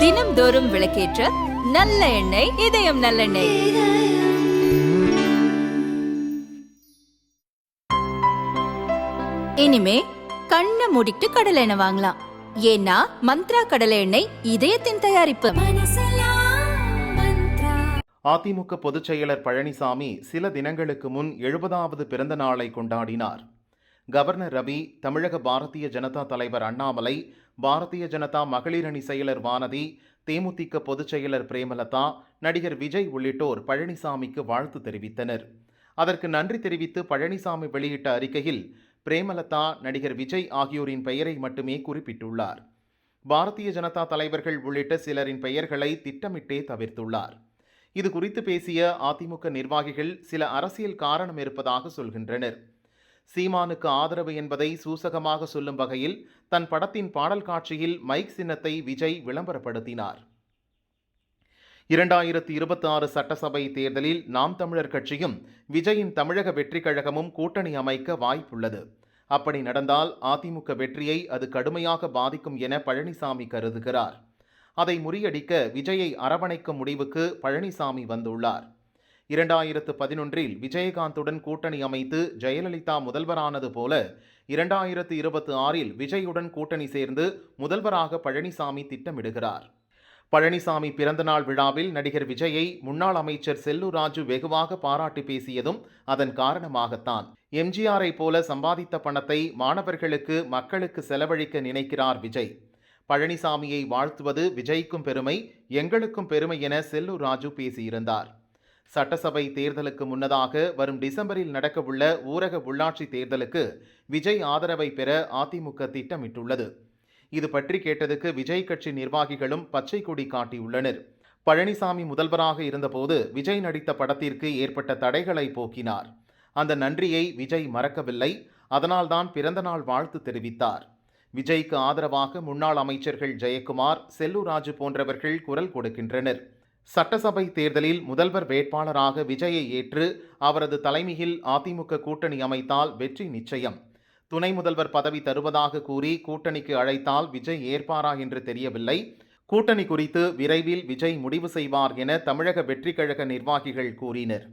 தினம்தோறும் விளக்கேற்ற நல்ல எண்ணெய் இதயம் நல்லெண்ணெய். இனிமே கண்ணை மூடிட்டு கடலை எண்ணெய் வாங்கலாம். ஏன்னா மந்த்ரா கடலை எண்ணெய் இதயத்தின் தயாரிப்பு. அதிமுக பொதுச் செயலர் பழனிசாமி சில தினங்களுக்கு முன் எழுபதாவது பிறந்த நாளை கொண்டாடினார். கவர்னர் ரவி தமிழக பாரதிய ஜனதா தலைவர் அண்ணாமலை பாரதிய ஜனதா மகளிர் அணி செயலர் வானதி தேமுதிக பொதுச் செயலர் பிரேமலதா நடிகர் விஜய் உள்ளிட்டோர் பழனிசாமிக்கு வாழ்த்து தெரிவித்தனர். அதற்கு நன்றி தெரிவித்து பழனிசாமி வெளியிட்ட அறிக்கையில் பிரேமலதா நடிகர் விஜய் ஆகியோரின் பெயரை மட்டுமே குறிப்பிட்டுள்ளார். பாரதிய ஜனதா தலைவர்கள் உள்ளிட்ட சிலரின் பெயர்களை திட்டமிட்டே தவிர்த்துள்ளார். இது குறித்து பேசிய அதிமுக நிர்வாகிகள் சில அரசியல் காரணம் இருப்பதாக சொல்கின்றனர். சீமானுக்கு ஆதரவு என்பதை சூசகமாக சொல்லும் வகையில் தன் படத்தின் பாடல் காட்சியில் மைக் சின்னத்தை விஜய் விளம்பரப்படுத்தினார். இரண்டாயிரத்தி இருபத்தி ஆறு சட்டசபை தேர்தலில் நாம் தமிழர் கட்சியும் விஜயின் தமிழக வெற்றிக் கழகமும் கூட்டணி அமைக்க வாய்ப்புள்ளது. அப்படி நடந்தால் அதிமுக வெற்றியை அது கடுமையாக பாதிக்கும் என பழனிசாமி கருதுகிறார். அதை முறியடிக்க விஜயை அரவணைக்கும் முடிவுக்கு பழனிசாமி வந்துள்ளார். இரண்டாயிரத்து பதினொன்றில் விஜயகாந்துடன் கூட்டணி அமைத்து ஜெயலலிதா முதல்வரானது போல இரண்டாயிரத்து இருபத்தி ஆறில் விஜயுடன் கூட்டணி சேர்ந்து முதல்வராக பழனிசாமி திட்டமிடுகிறார். பழனிசாமி பிறந்தநாள் விழாவில் நடிகர் விஜயை முன்னாள் அமைச்சர் செல்லூர் ராஜு வெகுவாக பாராட்டி பேசியதும் அதன் காரணமாகத்தான். எம்ஜிஆரை போல சம்பாதித்த பணத்தை மாணவர்களுக்கு மக்களுக்கு செலவழிக்க நினைக்கிறார் விஜய். பழனிசாமியை வாழ்த்துவது விஜய்க்கும் பெருமை எங்களுக்கும் பெருமை என செல்லூர் ராஜு பேசியிருந்தார். சட்டசபை தேர்தலுக்கு முன்னதாக வரும் டிசம்பரில் நடக்கவுள்ள ஊரக உள்ளாட்சி தேர்தலுக்கு விஜய் ஆதரவை பெற அதிமுக திட்டமிட்டுள்ளது. இது பற்றி கேட்டதுக்கு விஜய் கட்சி நிர்வாகிகளும் பச்சை கொடி காட்டியுள்ளனர். பழனிசாமி முதல்வராக இருந்தபோது விஜய் நடித்த படத்திற்கு ஏற்பட்ட தடைகளை போக்கினார். அந்த நன்றியை விஜய் மறக்கவில்லை. அதனால்தான் பிறந்தநாள் வாழ்த்து தெரிவித்தார். விஜய்க்கு ஆதரவாக முன்னாள் அமைச்சர்கள் ஜெயக்குமார் செல்லூர் ராஜு போன்றவர்கள் குரல் கொடுக்கின்றனர். சட்டசபை தேர்தலில் முதல்வர் வேட்பாளராக விஜயை ஏற்று அவரது தலைமையில் அதிமுக கூட்டணி அமைத்தால் வெற்றி நிச்சயம். துணை முதல்வர் பதவி தருவதாக கூறி கூட்டணிக்கு அழைத்தால் விஜய் ஏற்பாரா என்று தெரியவில்லை. கூட்டணி குறித்து விரைவில் விஜய் முடிவு செய்வார் என தமிழக வெற்றி கழக நிர்வாகிகள் கூறினர்.